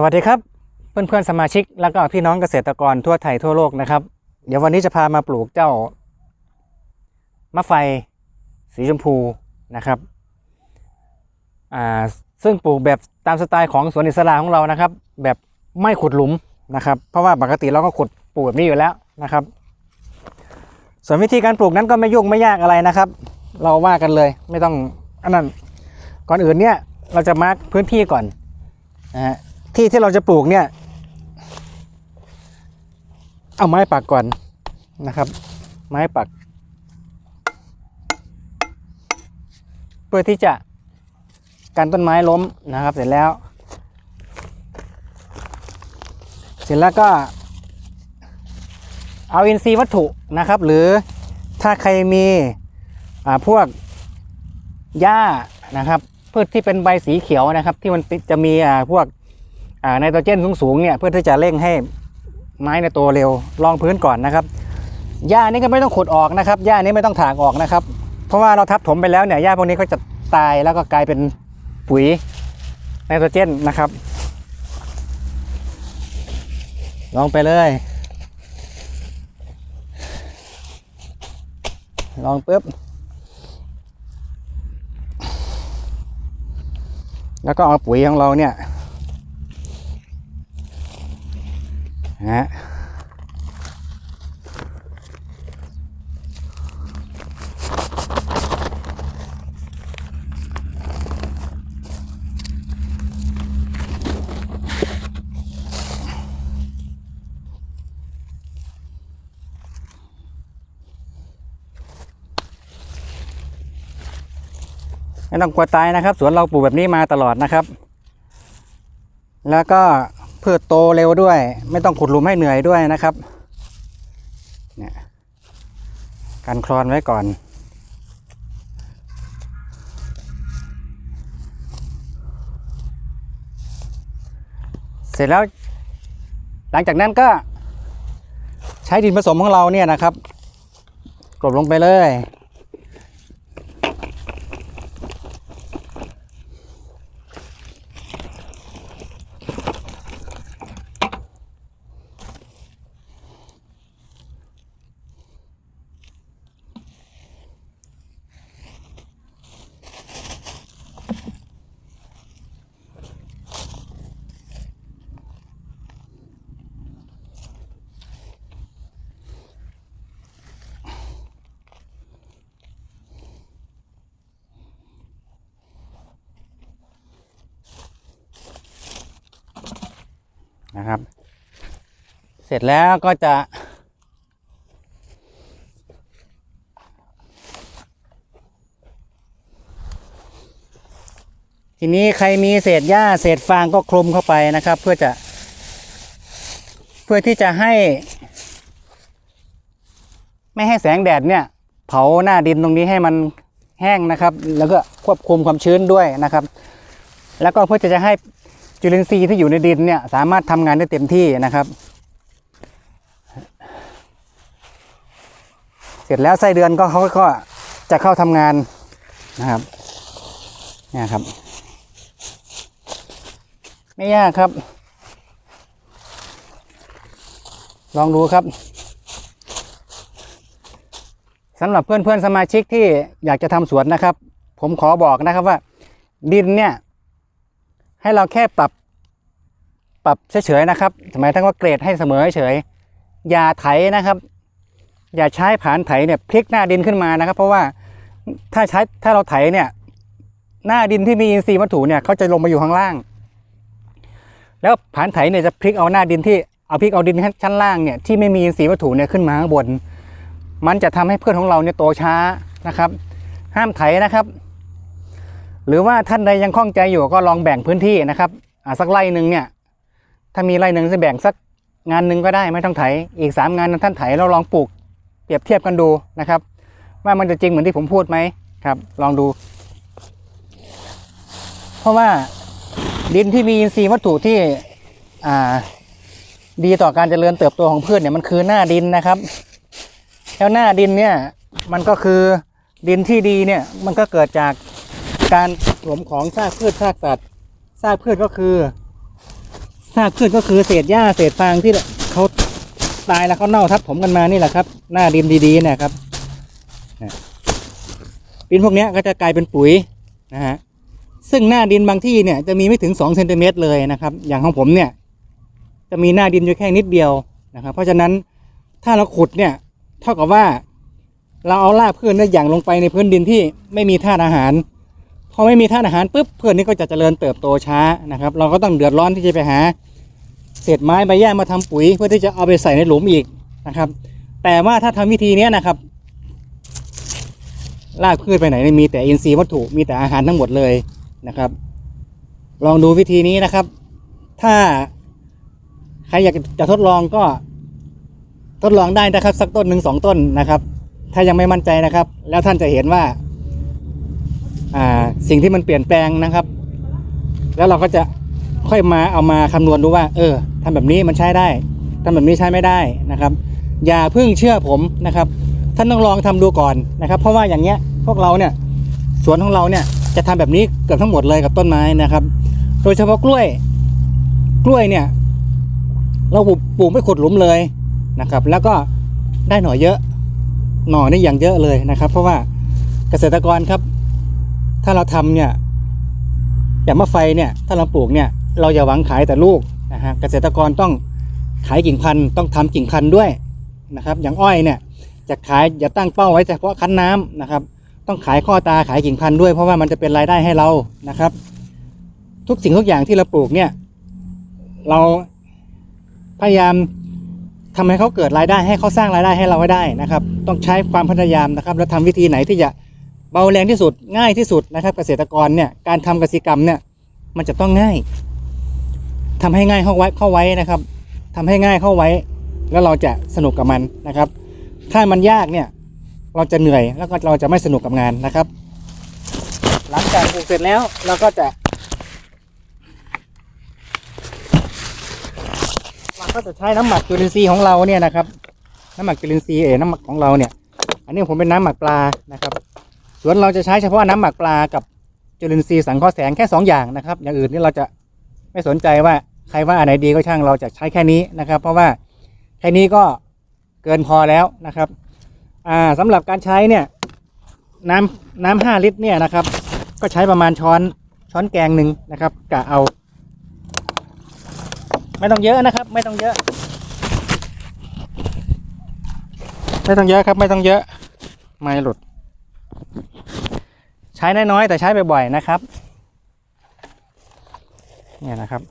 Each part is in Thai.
สวัสดีครับ เพื่อนเพื่อนสมาชิกแล้วก็พี่น้องเกษตรกรทั่วไทยทั่วโลกนะครับ เดี๋ยววันนี้จะพามาปลูกเจ้ามะไฟสีชมพูนะครับอ่าซึ่งปลูกแบบตามสไตล์ของสวนอิสระของเรานะครับ แบบไม่ขุดหลุมนะครับ เพราะว่าปกติเราก็ขุดปลูกแบบนี้อยู่แล้วนะครับ ส่วนวิธีการปลูกนั้นก็ไม่ยุ่งไม่ยากอะไรนะครับ เราว่ากันเลยไม่ต้องอันนั้นก่อนอื่นเนี่ยเราจะมาร์กพื้นที่ก่อนนะฮะ ที่ที่เราจะปลูกเนี่ย เอาไม้ปักก่อนนะครับ ไม้ปัก เพื่อที่จะกันต้นไม้ล้มนะครับ เสร็จแล้ว เสร็จแล้วก็เอาอินทรีย์วัตถุนะครับ หรือถ้าใครมีอ่าพวกหญ้านะครับพืชที่เป็นใบสีเขียวนะครับ ที่มันจะมีอ่าพวก ไนโตรเจนสูงๆเนี่ยเพื่อที่จะเร่งให้ไม้ในยโตเร็วรองพื้นก่อนนะครับหญ้านี้ก็ไม่ต้องขุดออกนะครับหญ้านี้ไม่ต้องถากออกนะครับ เพราะว่าเราทับถมไปแล้วเนี่ยหญ้าพวกนี้ก็จะตายแล้วก็กลายเป็นปุ๋ยไนโตรเจนนะครับ ลองไปเลย ลองปุ๊บแล้วก็เอาปุ๋ยของเราเนี่ยนะ ฮะไม่ต้องกลัวตายนะครับ สวนเราปลูกแบบนี้มาตลอดนะครับ แล้วก็ พืชโตเร็วด้วย ไม่ต้องขุดหลุมให้เหนื่อยด้วยนะครับเนี่ยกันคลอนไว้ก่อน เสร็จแล้ว หลังจากนั้นก็ใช้ดินผสมของเราเนี่ยนะครับกลบลงไปเลย นะครับ เสร็จแล้วก็จะ ทีนี้ใครมีเศษหญ้าเศษฟางก็คลุมเข้าไปนะครับ เพื่อจะ เพื่อที่จะให้ ไม่ให้แสงแดดเนี่ย เผาหน้าดินตรงนี้ให้มันแห้งนะครับ แล้วก็ควบคุมความชื้นด้วยนะครับ แล้วก็เพื่อจะให้ จุลินทรีย์ที่อยู่ในดินเนี่ยสามารถทำงานได้เต็มที่นะครับ เสร็จแล้วไส้เดือนก็เขาก็จะเข้าทำงานนะครับเนี่ยครับ ไม่ยากครับ ลองดูครับสำหรับเพื่อนเพื่อนๆสมาชิกที่อยากจะทำสวนนะครับ ผมขอบอกนะครับว่า ดินเนี่ย ให้เราแค่ปรับปรับเฉยๆนะครับหมายถึงว่าเกรดให้เสมอเฉยอย่าไถนะครับ อย่าใช้ผานไถเนี่ยพลิกหน้าดินขึ้นมานะครับ เพราะว่าถ้าใช้ถ้าเราไถเนี่ย หน้าดินที่มีอินทรีย์วัตถุเนี่ยเขาจะลงมาอยู่ข้างล่าง แล้วผานไถเนี่ยจะพลิกเอาหน้าดินที่เอาพลิกเอาดินชั้นล่างเนี่ยที่ไม่มีอินทรีย์วัตถุเนี่ยขึ้นมาข้างบน มันจะทำให้เพืชของเราเนี่ยโตช้านะครับ ห้ามไถนะครับ หรือว่าท่านใดยังคล่องใจอยู่ก็ลองแบ่งพื้นที่นะครับสักไร่หนึ่งเนี่ยถ้ามีไร่หนึ่งจะแบ่งสักงานหนึ่งก็ได้ไม่ต้องไถอีกสามงานนั้นท่านไถเราลองปลูกเปรียบเทียบกันดูนะครับ ว่ามันจะจริงเหมือนที่ผมพูดไหมครับ ลองดู เพราะว่าดินที่มีอินทรีย์วัตถุที่ดีต่อการเจริญเติบโตของพืชเนี่ยมันคือหน้าดินนะครับ แล้วหน้าดินเนี่ยมันก็คือดินที่ดีเนี่ยมันก็เกิดจาก การสวมของซากพืชซากสัตว์ซากพืชก็คือซากพืชก็คือเศษหญ้าเศษฟางที่เขาตายแล้วเขาเน่าทับผมกันมานี่แหละครับ หน้าดินดีๆนี่ยครับดินพวกนี้ก็จะกลายเป็นปุ๋ยนะฮะซึ่งหน้าดินบางที่เนี่ยจะมีไม่ถึง2เซนติเมตรเลยนะครับ อย่างของผมเนี่ยจะมีหน้าดินอยู่แค่นิดเดียวนะครับ เพราะฉะนั้นถ้าเราขุดเนี่ยเท่ากับว่า เราเอารากพืชเนี่ยอย่างลงไปในพื้นดินที่ไม่มีธาตุอาหาร อไม่มีธาตุอาหารปุ๊บพืชนี้ก็จะเจริญเติบโตช้านะครับ เราก็ต้องเดือดร้อนที่จะไปหา เศษไม้ใบหญ้ามาทำปุ๋ย เพื่อที่จะเอาไปใส่ในหลุมอีกนะครับ แต่ว่าถ้าทำวิธีนี้นะครับรากพืชไปไหนเนี่ยมีแต่อินทรีย์วัตถุมีแต่อาหารทั้งหมดเลยนะครับ ลองดูวิธีนี้นะครับ ถ้าใครอยากจะทดลองก็ทดลองได้นะครับ สักต้นหนึ่งสองต้นนะครับ ถ้ายังไม่มั่นใจนะครับ แล้วท่านจะเห็นว่า อ่าสิ่งที่มันเปลี่ยนแปลงนะครับ แล้วเราก็จะค่อยมาเอามาคำนวณดูว่า เออทำแบบนี้มันใช้ได้ทำแบบนี้ใช้ไม่ได้นะครับ อย่าเพิ่งเชื่อผมนะครับ ท่านต้องลองทำดูก่อนนะครับ เพราะว่าอย่างเงี้ยพวกเราเนี่ยสวนของเราเนี่ยจะทำแบบนี้เกือบทั้งหมดเลยกับต้นไม้นะครับ โดยเฉพาะกล้วยกล้วยเนี่ย เราปลูกไม่ขุดหลุมเลยนะครับ แล้วก็ได้หน่อเยอะหน่อนี่อย่างเยอะเลยนะครับ เพราะว่าเกษตรกรครับ ถ้าเราทำเนี่ยอย่างมะไฟเนี่ยถ้าเราปลูกเนี่ยเราอย่าหวังขายแต่ลูกนะฮะเกษตรกรต้องขายกิ่งพันธุ์ต้องทำกิ่งพันธุ์ด้วยนะครับ อย่างอ้อยเนี่ยจะขายอย่าตั้งเป้าไว้เฉพาะคั้นน้ำนะครับ ต้องขายข้อตาขายกิ่งพันธุ์ด้วย เพราะว่ามันจะเป็นรายได้ให้เรานะครับ ทุกสิ่งทุกอย่างที่เราปลูกเนี่ยเราพยายามทำให้เขาเกิดรายได้ให้เขาสร้างรายได้ให้เราให้ได้นะครับ ต้องใช้ความพยายามนะครับ แล้วทำวิธีไหนที่จะ เบาแรงที่สุดง่ายที่สุดนะครับ เกษตรกรเนี่ยการทำกสิกรรมเนี่ยมันจะต้องง่ายทำให้ง่ายเข้าไว้เข้าไว้นะครับทำให้ง่ายเข้าไว้ แล้วเราจะสนุกกับมันนะครับ ถ้ามันยากเนี่ยเราจะเหนื่อยแล้วก็เราจะไม่สนุกกับงานนะครับ หลังจากปลูกเสร็จแล้วเราก็จะเราก็จะใช้น้ำหมักจุลินทรีย์ของเราเนี่ยนะครับ น้ำหมักจุลินทรีย์เอ๋น้ำหมักของเราเนี่ย อันนี้ผมเป็นน้ำหมักปลานะครับ ส่วนเราจะใช้เฉพาะน้ำหมักปลากับจุลินทรีย์สังเคราะห์แสงแค่สองอย่างนะครับ อย่างอื่นนี่เราจะไม่สนใจว่าใครว่าอันไหนดีก็ช่างเราจะใช้แค่นี้นะครับ เพราะว่าแค่นี้ก็เกินพอแล้วนะครับอ่าสำหรับการใช้เนี่ยน้ำน้ำห้าลิตรเนี่ยนะครับ ก็ใช้ประมาณช้อนช้อนแกงหนึ่งนะครับกะเอา ไม่ต้องเยอะนะครับ ไม่ต้องเยอะ ไม่ต้องเยอะครับ ไม่ต้องเยอะ ไม่หลุด ใช้น้อยๆแต่ใช้บ่อยๆนะครับ เนี่ยนะครับ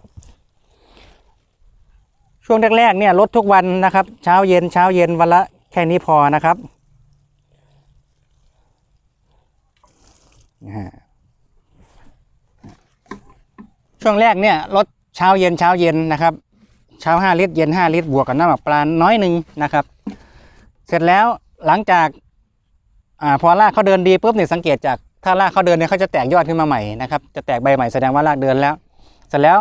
ช่วงแรกๆเนี่ยลดทุกวันนะครับ เช้าเย็นเช้าเย็นวันละแค่นี้พอนะครับช่วงแรกเนี่ยลดเช้าเย็นเช้าเย็นนะครับ เช้าห้าลิตรเย็นห้าลิตรบวกกับน้ำหมักปลาน้อยหนึ่งนะครับ เสร็จแล้วหลังจาก อ่าพอรากเขาเดินดีปุ๊บเนี่ยสังเกตจากถ้ารากเขาเดินเนี่ยเขาจะแตกยอดขึ้นมาใหม่นะครับจะแตกใบใหม่แสดงว่ารากเดินแล้ว เสร็จแล้ว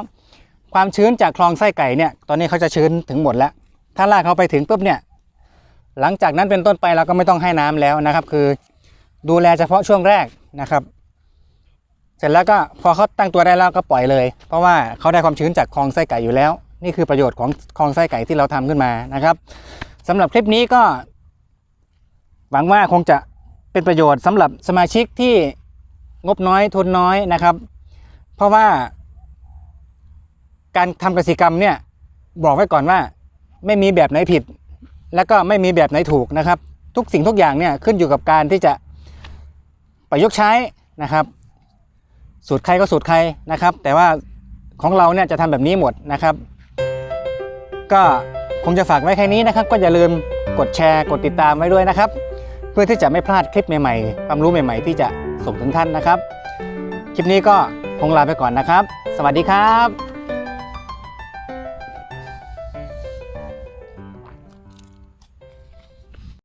ความชื้นจากคลองไส้ไก่เนี่ยตอนนี้เขาจะชื้นถึงหมดแล้ว ถ้ารากเขาไปถึงปุ๊บเนี่ยหลังจากนั้นเป็นต้นไปเราก็ไม่ต้องให้น้ำแล้วนะครับ คือดูแลเฉพาะช่วงแรกนะครับ เสร็จแล้วก็พอเขาตั้งตัวได้แล้วก็ปล่อยเลย เพราะว่าเขาได้ความชื้นจากคลองไส้ไก่อยู่แล้ว นี่คือประโยชน์ของคลองไส้ไก่ที่เราทำขึ้นมานะครับสำหรับคลิปนี้ก็ หวังว่าคงจะ เป็นประโยชน์สำหรับสมาชิกที่งบน้อยทุนน้อยนะครับ เพราะว่าการทำกสิกรรมเนี่ยบอกไว้ก่อนว่า ไม่มีแบบไหนผิด แล้วก็ไม่มีแบบไหนถูกนะครับ ทุกสิ่งทุกอย่างเนี่ยขึ้นอยู่กับการที่จะประยุกต์ใช้นะครับ สูตรใครก็สูตรใครนะครับ แต่ว่าของเราเนี่ยจะทำแบบนี้หมดนะครับ ก็คงจะฝากไว้แค่นี้นะครับ ก็อย่าลืมกดแชร์กดติดตามไว้ด้วยนะครับ พื่อที่จะไม่พลาดคลิปใหม่ๆ ความรู้ใหม่ๆ ที่จะส่งถึงท่านนะครับ คลิปนี้ก็คงลาไปก่อนนะครับ สวัสดีครับ